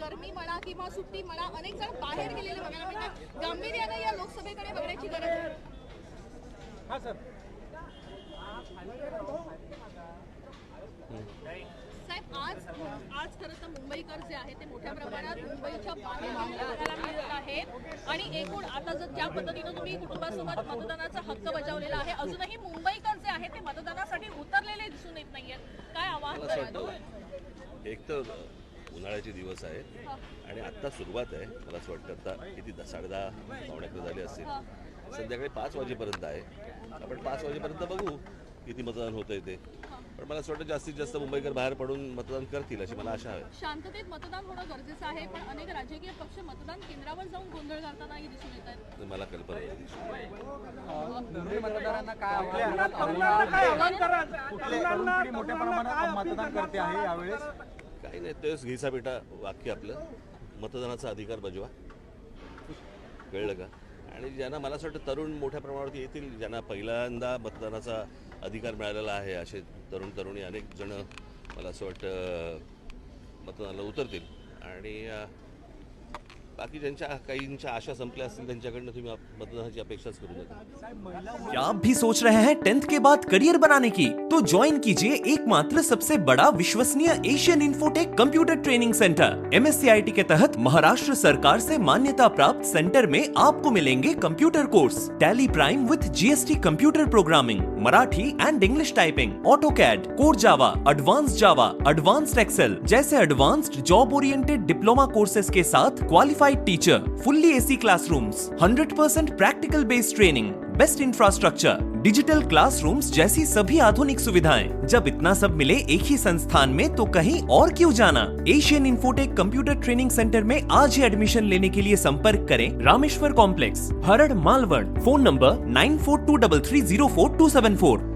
गरमी म्हणा किंवा सुट्टी म्हणा अनेक जण बाहेर गेलेले बघायला मिळतात. गांभीर्यानं या लोकसभेकडे बघण्याची गरज आहे. साहेब आज आज खरं तर मुंबईकर जे आहेत ते मोठ्या प्रमाणात मुंबईच्या बाहेर आहेत. आणि एकूण आता जर ज्या पद्धतीनं तुम्ही कुटुंबासोबत मतदानाचा हक्क बजावलेला आहे अजूनही मुंबईकर जे आहेत ते मतदानासाठी उतरलेले दिसून येत नाहीयेत. काय आवाहन एक तर उन्हाळ्याचे दिवस आहेत आणि आत्ता सुरुवात आहे. मला असं वाटतं आता किती दहा साडेदहा पावणे अकरा झाले असतील. संध्याकाळी पाच वाजेपर्यंत आहे. आपण पाच वाजेपर्यंत बघू किती मतदान होतं आहे ते पण मला असं वाटतं जास्तीत जास्त मुंबईकर बाहेर पडून मतदान करतील अशी मला आशा आहे शांततेत मतदान होणं गरजेचं आहे पण अनेक राजकीय पक्ष मतदान केंद्रावर जाऊन गोंधळ घालतानाही दिसून येत आहेत मला कल्पना मुंबई मतदारांना काय आव्हान मोठ्या प्रमाणात मतदान करते आहे यावेळेस काही नाही तेच घ्यायचा बेटा वाक्य आपलं मतदानाचा अधिकार बजवा कळलं का आणि ज्यांना मला असं वाटतं तरुण मोठ्या प्रमाणावरती येतील ज्यांना पहिल्यांदा मतदानाचा अधिकार मिळालेला आहे असे तरुण तरुणी अनेक जण मला असं वाटतं मतदानाला उतरतील. आणि बाकी ज्यांच्या आशा संपल्या क्या आप भी सोच रहे हैं टेंथ के बाद करियर बनाने की? तो ज्वाइन कीजिए एकमात्र सबसे बड़ा विश्वसनीय Asian infotech computer training centre MSCIT के तहत महाराष्ट्र सरकार से मान्यता प्राप्त सेंटर में आपको मिलेंगे computer course tally prime with GST computer programming Marathi and English typing auto CAD core Java advance Java advanced excel जैसे advanced job oriented diploma courses के साथ qualified teacher fully AC classrooms 100% practical based training best infrastructure digital classrooms जैसी सभी आधुनिक सुविधाएँ। जब इतना सब मिले एक ही संस्थान में तो कहीं और क्यों जाना? Asian Infotech computer training centre में आज ही एडमिशन लेने के लिए संपर्क करें Rameshwar complex Harad Malwad phone number nine four two double three zero four two seven four